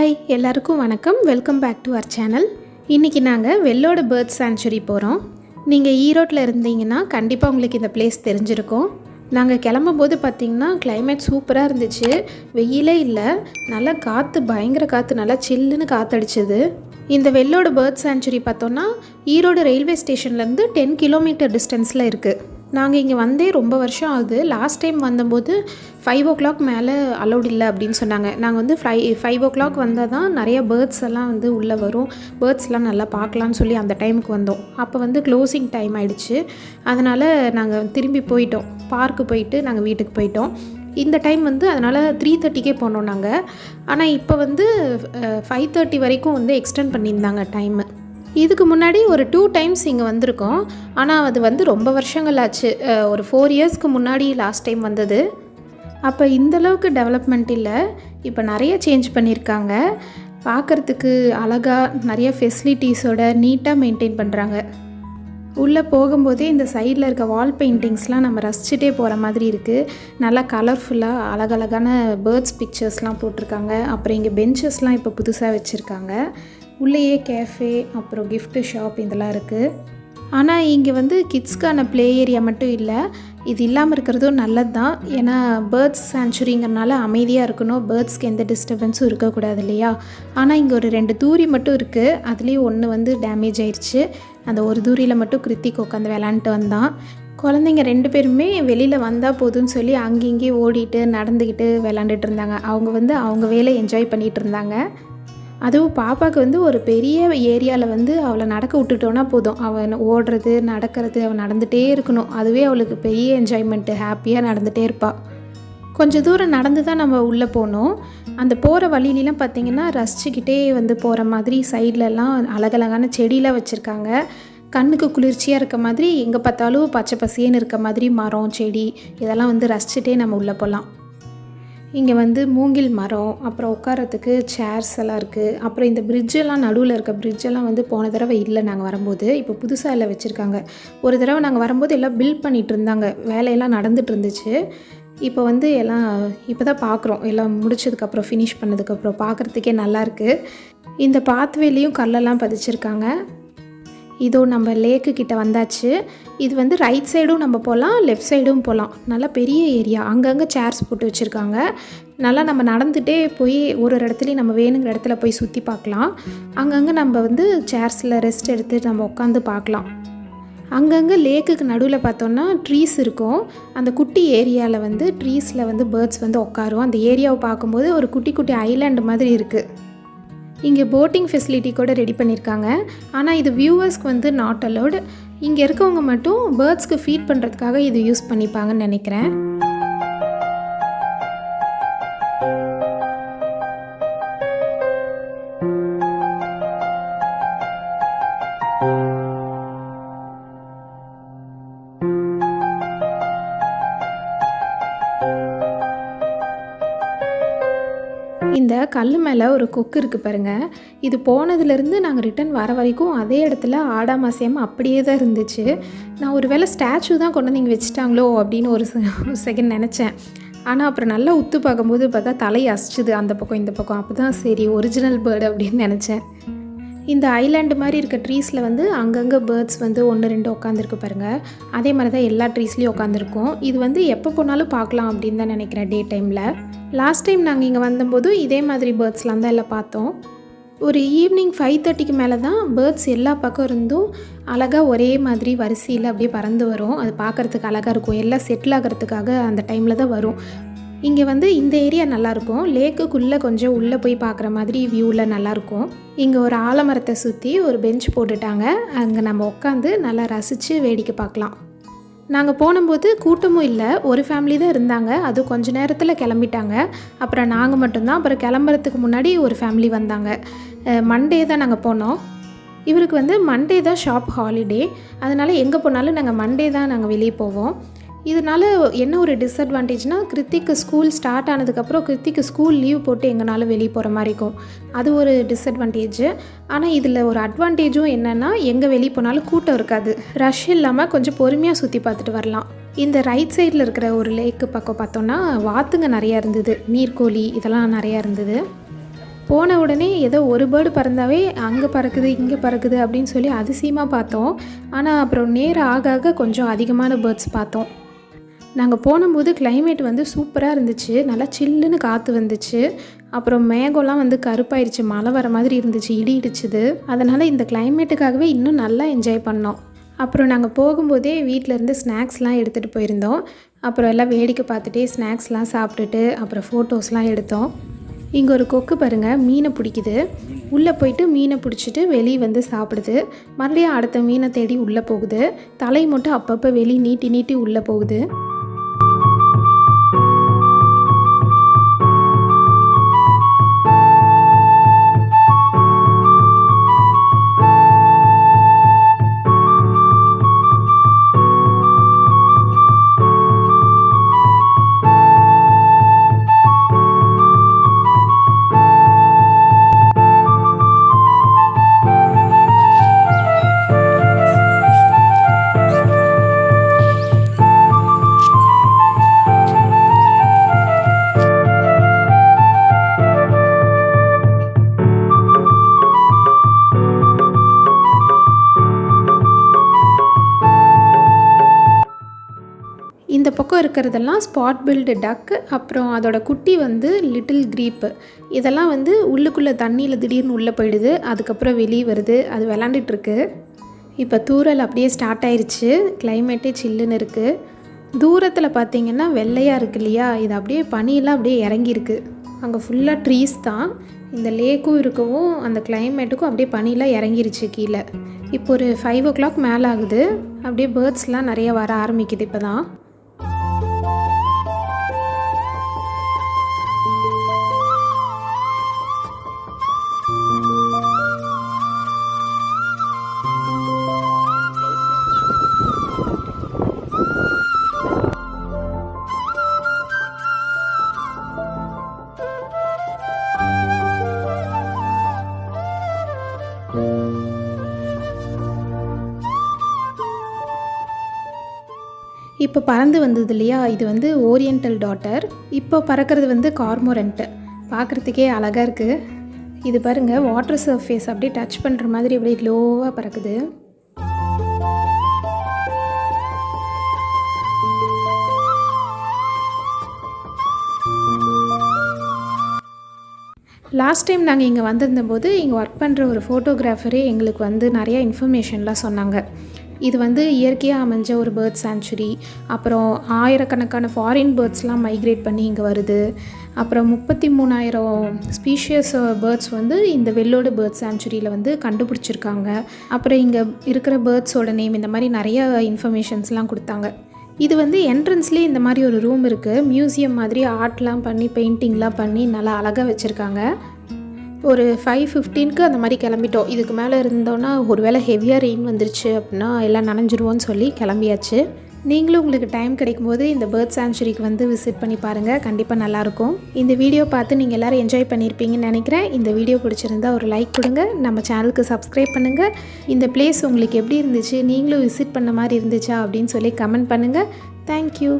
Hi எல்லாருக்கும் வணக்கம். Welcome back to our channel இன்றைக்கி நாங்கள் வெள்ளோட பேர்ட் சாங்சுரி போகிறோம் நீங்கள் ஈரோட்டில் இருந்தீங்கன்னா கண்டிப்பாக உங்களுக்கு இந்த பிளேஸ் தெரிஞ்சிருக்கும். நாங்கள் கிளம்பும்போது பார்த்திங்கன்னா கிளைமேட் சூப்பராக இருந்துச்சு. வெயிலே இல்லை. நல்லா காற்று பயங்கர காற்று நல்லா சில்லுன்னு காற்றடிச்சது இந்த வெள்ளோட பேர்ட் சாங்சுரி பார்த்தோன்னா ஈரோடு ரயில்வே ஸ்டேஷன்லேருந்து டென் கிலோமீட்டர் டிஸ்டன்ஸில் இருக்குது நாங்கள் இங்கே வந்தே ரொம்ப வருஷம் ஆகுது. லாஸ்ட் டைம் வந்தபோது ஃபைவ் ஓ கிளாக் மேலே அலௌட் இல்லை அப்படின்னு சொன்னாங்க. நாங்கள் வந்து ஃபை ஃபைவ் ஓ கிளாக் வந்தால் தான் நிறைய பேர்ட்ஸ் எல்லாம் வந்து உள்ளே வரும். பேர்ட்ஸ்லாம் நல்லா பார்க்கலான்னு சொல்லி அந்த டைமுக்கு வந்தோம். அப்போ வந்து க்ளோசிங் டைம் ஆயிடுச்சு. அதனால் நாங்கள் திரும்பி போயிட்டோம். பார்க்கு போயிட்டு நாங்கள் வீட்டுக்கு போயிட்டோம். இந்த டைம் வந்து அதனால் த்ரீ தேர்ட்டிக்கே போனோம் நாங்கள் ஆனால் இப்போ வந்து ஃபைவ் தேர்ட்டி வரைக்கும் வந்து எக்ஸ்டெண்ட் பண்ணியிருந்தாங்க டைமு இதுக்கு முன்னாடி ஒரு டூ டைம்ஸ் இங்கே வந்திருக்கோம். ஆனால் அது வந்து ரொம்ப வருஷங்கள் ஆச்சு ஒரு ஃபோர் இயர்ஸ்க்கு முன்னாடி லாஸ்ட் டைம் வந்தது. அப்போ இந்தளவுக்கு டெவலப்மெண்ட் இல்லை. இப்போ நிறைய சேஞ்ச் பண்ணியிருக்காங்க பார்க்குறதுக்கு அழகாக நிறைய ஃபெசிலிட்டிஸோட நீட்டாக மெயின்டைன் பண்ணுறாங்க உள்ளே போகும்போதே இந்த சைடில் இருக்க வால் பெயிண்டிங்ஸ்லாம் நம்ம ரசிச்சுட்டே போகிற மாதிரி இருக்குது நல்லா கலர்ஃபுல்லாக அழகழகான பேர்ட்ஸ் பிக்சர்ஸ்லாம் போட்டிருக்காங்க. அப்புறம் இங்கே பெஞ்சஸ்லாம் இப்போ புதுசாக வச்சுருக்காங்க. உள்ளேயே கேஃபே அப்புறம் கிஃப்ட்டு ஷாப் இதெல்லாம் இருக்குது ஆனால் இங்கே வந்து கிட்ஸ்க்கான ப்ளே ஏரியா மட்டும் இல்லை. இது இல்லாமல் இருக்கிறதும் நல்லது தான் ஏன்னா பேர்ட்ஸ் சான்ச்சுரிங்கிறனால அமைதியாக இருக்கணும். பேர்ட்ஸ்க்கு எந்த டிஸ்டர்பன்ஸும் இருக்கக்கூடாது இல்லையா? ஆனால் இங்கே ஒரு ரெண்டு தூரி மட்டும் இருக்குது அதுலேயும் ஒன்று வந்து டேமேஜ் ஆயிடுச்சு அந்த ஒரு தூரியில் மட்டும் கிருத்திக் உட்காந்து விளாண்டுட்டு வந்தான். குழந்தைங்க ரெண்டு பேருமே வெளியில் வந்தால் போதும்னு சொல்லி அங்கேயும் ஓடிட்டு நடந்துக்கிட்டு விளாண்டுட்டு இருந்தாங்க. அவங்க வந்து அவங்க வேலை என்ஜாய் பண்ணிகிட்டு இருந்தாங்க. அதுவும் பாப்பாவுக்கு வந்து ஒரு பெரிய ஏரியாவில் வந்து அவளை நடக்க விட்டுட்டோன்னா போதும். அவன் ஓடுறது நடக்கிறது அவள் நடந்துகிட்டே இருக்கணும். அதுவே அவளுக்கு பெரிய என்ஜாய்மெண்ட்டு ஹாப்பியாக நடந்துகிட்டே இருப்பாள் கொஞ்சம் தூரம் நடந்து தான் நம்ம உள்ளே போனோம். அந்த போகிற வழியிலலாம் பார்த்தீங்கன்னா ரசிச்சுக்கிட்டே வந்து போகிற மாதிரி சைட்லலாம் அழகழகான செடியெலாம் வச்சுருக்காங்க. கண்ணுக்கு குளிர்ச்சியாக இருக்க மாதிரி எங்கே பார்த்தாலும் பச்சை பசேன்னு இருக்க மாதிரி மரம் செடி இதெல்லாம் வந்து ரசிச்சுட்டே நம்ம உள்ளே போகலாம். இங்கே வந்து மூங்கில் மரம் அப்புறம் உட்காரத்துக்கு சேர்ஸ் எல்லாம் இருக்குது அப்புறம் இந்த பிரிட்ஜெல்லாம் நடுவில் இருக்க பிரிட்ஜெல்லாம் வந்து போன தடவை இல்லை நாங்கள் வரும்போது. இப்போ புதுசாக எல்லாம் வச்சுருக்காங்க. ஒரு தடவை நாங்கள் வரும்போது எல்லாம் பில்ட் பண்ணிகிட்டு இருந்தாங்க. வேலையெல்லாம் நடந்துட்டு இருந்துச்சு. இப்போ வந்து எல்லாம் இப்போ தான் பார்க்குறோம் எல்லாம் முடிச்சதுக்கப்புறம் ஃபினிஷ் பண்ணதுக்கப்புறம் பார்க்குறதுக்கே நல்லாயிருக்கு இந்த பாத்வேலையும் கல்லெல்லாம் பதிச்சிருக்காங்க. இதோ நம்ம லேக்கு கிட்ட வந்தாச்சு. இது வந்து ரைட் சைடும் நம்ம போகலாம் லெஃப்ட் சைடும் போகலாம் நல்லா பெரிய ஏரியா. அங்கங்கே சேர்ஸ் போட்டு வச்சுருக்காங்க. நல்லா நம்ம நடந்துகிட்டே போய் ஒரு ஒரு இடத்துலையும் நம்ம வேணுங்கிற இடத்துல போய் சுற்றி பார்க்கலாம். அங்கங்கே நம்ம வந்து சேர்ஸில் ரெஸ்ட் எடுத்து நம்ம உட்காந்து பார்க்கலாம். அங்கங்கே லேக்குக்கு நடுவில் பார்த்தோன்னா ட்ரீஸ் இருக்கும். அந்த குட்டி ஏரியாவில் வந்து ட்ரீஸில் வந்து பேர்ட்ஸ் வந்து உட்காரும். அந்த ஏரியாவை பார்க்கும்போது ஒரு குட்டி குட்டி ஐலாண்டு மாதிரி இருக்குது இங்கே போட்டிங் ஃபெசிலிட்டி கூட ரெடி பண்ணியிருக்காங்க ஆனால் இது வியூவர்ஸ்க்கு வந்து நாட் அலோடு இங்கே இருக்கவங்க மட்டும் பேர்ட்ஸ்க்கு ஃபீட் பண்ணுறதுக்காக இது யூஸ் பண்ணிப்பாங்கன்னு நினைக்கிறேன். கல் மேலே ஒரு கொக்கு இருக்குது பாருங்கள் இது போனதுலேருந்து நாங்கள் ரிட்டன் வர வரைக்கும் அதே இடத்துல ஆடாம அப்படியே தான் இருந்துச்சு. நான் ஒரு வேளை ஸ்டாச்சு தான் கொண்டு வந்து இங்கே வச்சுட்டாங்களோ அப்படின்னு ஒரு செகண்ட் நினச்சேன். ஆனால் அப்புறம் நல்லா உத்து பார்க்கும்போது பார்த்தா தலை அசிச்சுது அந்த பக்கம் இந்த பக்கம். அப்போ தான் சரி ஒரிஜினல் பேர்டு அப்படின்னு நினச்சேன். இந்த ஐலாண்டு மாதிரி இருக்க ட்ரீஸில் வந்து அங்கங்கே பேர்ட்ஸ் வந்து ஒன்று ரெண்டு உட்காந்துருக்கு பாருங்கள் அதே மாதிரி தான் எல்லா ட்ரீஸ்லேயும் உட்காந்துருக்கும் இது வந்து எப்போ போனாலும் பார்க்கலாம் அப்படின்னு தான் நினைக்கிறேன் டே டைமில் லாஸ்ட் டைம் நாங்கள் இங்கே வந்தபோது இதே மாதிரி பேர்ட்ஸ்லாம் தான் எல்லாம் பார்த்தோம். ஒரு ஈவினிங் ஃபைவ் தேர்ட்டிக்கு மேலே தான் பேர்ட்ஸ் எல்லா பக்கம் இருந்தும் அழகாக ஒரே மாதிரி வரிசையில் அப்படியே பறந்து வரும். அது பார்க்குறதுக்கு அழகாக இருக்கும். எல்லாம் செட்டில் ஆகிறதுக்காக அந்த டைமில் தான் வரும். இங்கே வந்து இந்த ஏரியா நல்லாயிருக்கும் லேக்குக்குள்ளே கொஞ்சம் உள்ளே போய் பார்க்குற மாதிரி வியூவில் நல்லாயிருக்கும் இங்கே ஒரு ஆலமரத்தை சுற்றி ஒரு பெஞ்ச் போட்டுட்டாங்க. அங்கே நம்ம உட்காந்து நல்லா ரசித்து வேடிக்கை பார்க்கலாம் நாங்கள் போனபோது கூட்டமும் இல்லை. ஒரு ஃபேமிலி தான் இருந்தாங்க. அது கொஞ்ச நேரத்தில் கிளம்பிட்டாங்க. அப்புறம் நாங்கள் மட்டும்தான். அப்புறம் கிளம்புறதுக்கு முன்னாடி ஒரு ஃபேமிலி வந்தாங்க. மண்டே தான் நாங்கள் போனோம். இவருக்கு வந்து மண்டே தான் ஷாப் ஹாலிடே அதனால் எங்கே போனாலும் நாங்கள் மண்டே தான் நாங்கள் வெளியே போவோம். இதனால என்ன ஒரு டிஸ்அட்வான்டேஜ்னால் கிருத்திக்கு ஸ்கூல் ஸ்டார்ட் ஆனதுக்கப்புறம் கிருத்திக்கு ஸ்கூல் லீவ் போட்டு எங்களால் வெளியே போகிற மாதிரி இருக்கும். அது ஒரு டிஸ்அட்வான்டேஜ் ஆனால் இதில் ஒரு அட்வான்டேஜும் என்னென்னா எங்கே வெளியே போனாலும் கூட்டம் இருக்காது. ரஷ் இல்லாமல் கொஞ்சம் பொறுமையாக சுற்றி பார்த்துட்டு வரலாம். இந்த ரைட் சைடில் இருக்கிற ஒரு லேக்கு பக்கம் பார்த்தோன்னா வாத்துங்க நிறையா இருந்தது. நீர்க்கோழி இதெல்லாம் நிறையா இருந்தது. போன உடனே ஏதோ ஒரு பேர்டு பறந்தாவே அங்கே பறக்குது இங்கே பறக்குது அப்படின்னு சொல்லி அதிசயமாக பார்த்தோம். ஆனால் அப்புறம் நேரம் ஆக ஆக கொஞ்சம் அதிகமான பேர்ட்ஸ் பார்த்தோம். நாங்கள் போனபோது கிளைமேட் வந்து சூப்பராக இருந்துச்சு. நல்லா சில்லுன்னு காற்று வந்துச்சு. அப்புறம் மேகம்லாம் வந்து கருப்பாயிருச்சு. மழை வர மாதிரி இருந்துச்சு. இடி இடிச்சுது அதனால் இந்த கிளைமேட்டுக்காகவே இன்னும் நல்லா என்ஜாய் பண்ணோம். அப்புறம் நாங்கள் போகும்போதே வீட்டில் இருந்து ஸ்நாக்ஸ்லாம் எடுத்துகிட்டு போயிருந்தோம். அப்புறம் எல்லாம் வேடிக்கை பார்த்துட்டே ஸ்நாக்ஸ்லாம் சாப்பிட்டுட்டு அப்புறம் ஃபோட்டோஸ்லாம் எடுத்தோம். இங்கே ஒரு கொக்கு பாருங்கள் மீனை பிடிக்குது. உள்ளே போயிட்டு மீனை பிடிச்சிட்டு வெளியே வந்து சாப்பிடுது. மறுபடியும் அடுத்த மீனை தேடி உள்ளே போகுது. தலை மட்டும் அப்பப்போ வெளியே நீட்டி நீட்டி உள்ளே போகுது. இந்த பக்கம் இருக்கிறதெல்லாம் ஸ்பாட் பில்டு டக்கு அப்புறம் அதோட குட்டி வந்து லிட்டில் க்ரீப்பு இதெல்லாம் வந்து உள்ளுக்குள்ளே தண்ணியில் திடீர்னு உள்ளே போயிடுது அதுக்கப்புறம் வெளியே வருது அது விளாண்டுட்டுருக்கு இப்போ தூறல் அப்படியே ஸ்டார்ட் ஆயிடுச்சு கிளைமேட்டே சில்லுன்னு இருக்குது தூரத்தில் பார்த்தீங்கன்னா வெள்ளையாக இருக்கு இல்லையா இது அப்படியே பனியெல்லாம் அப்படியே இறங்கியிருக்கு. அங்கே ஃபுல்லாக ட்ரீஸ் தான் இந்த லேக்கும் இருக்கவும் அந்த கிளைமேட்டுக்கும் அப்படியே பனியெல்லாம் இறங்கிருச்சு கீழே. இப்போ ஒரு ஃபைவ் ஓ கிளாக் மேலே ஆகுது அப்படியே பேர்ட்ஸ்லாம் நிறைய வர ஆரம்பிக்குது இப்போ தான் இப்போ பறந்து வந்தது இல்லையா? இது வந்து ஓரியண்டல் டாட்டர் இப்போ பறக்கிறது வந்து கார்மோரண்ட்டு பார்க்குறதுக்கே அழகாக இருக்குது இது பாருங்கள் வாட்டர் சர்ஃபேஸ் அப்படியே டச் பண்ணுற மாதிரி அப்படியே லோவாக பறக்குது. லாஸ்ட் டைம் நாங்கள் இங்கே வந்திருந்தபோது இங்கே ஒர்க் பண்ணுற ஒரு ஃபோட்டோகிராஃபரே எங்களுக்கு வந்து நிறையா இன்ஃபர்மேஷன்லாம் சொன்னாங்க. இது வந்து இயற்கையாக அமைஞ்ச ஒரு பேர்ட் சாங்சுரி அப்புறம் ஆயிரக்கணக்கான ஃபாரின் பேர்ட்ஸ்லாம் மைக்ரேட் பண்ணி இங்கே வருது. அப்புறம் முப்பத்தி மூணாயிரம் ஸ்பீஷியஸ் பேர்ட்ஸ் வந்து இந்த வெள்ளோடு பேர்ட் சாங்சுரியில் வந்து கண்டுபிடிச்சிருக்காங்க. அப்புறம் இங்கே இருக்கிற பேர்ட்ஸோட நேம் இந்த மாதிரி நிறைய இன்ஃபர்மேஷன்ஸ்லாம் கொடுத்தாங்க. இது வந்து என்ட்ரன்ஸ்லேயே இந்த மாதிரி ஒரு ரூம் இருக்குது மியூசியம் மாதிரி ஆர்ட்லாம் பண்ணி பெயிண்டிங்லாம் பண்ணி நல்லா அழகாக வச்சுருக்காங்க. ஒரு ஃபைவ் ஃபிஃப்டீனுக்கு அந்த மாதிரி கிளம்பிட்டோம். இதுக்கு மேலே இருந்தோன்னா ஒரு வேளை ஹெவியாக ரெயின் வந்துருச்சு அப்படின்னா எல்லாம் நனைஞ்சிருவோன்னு சொல்லி கிளம்பியாச்சு. நீங்களும் உங்களுக்கு டைம் கிடைக்கும்போது இந்த பேர்ட் சாங்சுரிக்கு வந்து விசிட் பண்ணி பாருங்கள் கண்டிப்பாக நல்லாயிருக்கும். இந்த வீடியோ பார்த்து நீங்கள் எல்லோரும் என்ஜாய் பண்ணியிருப்பீங்கன்னு நினைக்கிறேன். இந்த வீடியோ பிடிச்சிருந்தா ஒரு லைக் கொடுங்க. நம்ம சேனலுக்கு சப்ஸ்கிரைப் பண்ணுங்கள் இந்த பிளேஸ் உங்களுக்கு எப்படி இருந்துச்சு? நீங்களும் விசிட் பண்ண மாதிரி இருந்துச்சா? அப்படின்னு சொல்லி கமெண்ட் பண்ணுங்கள் தேங்க்யூ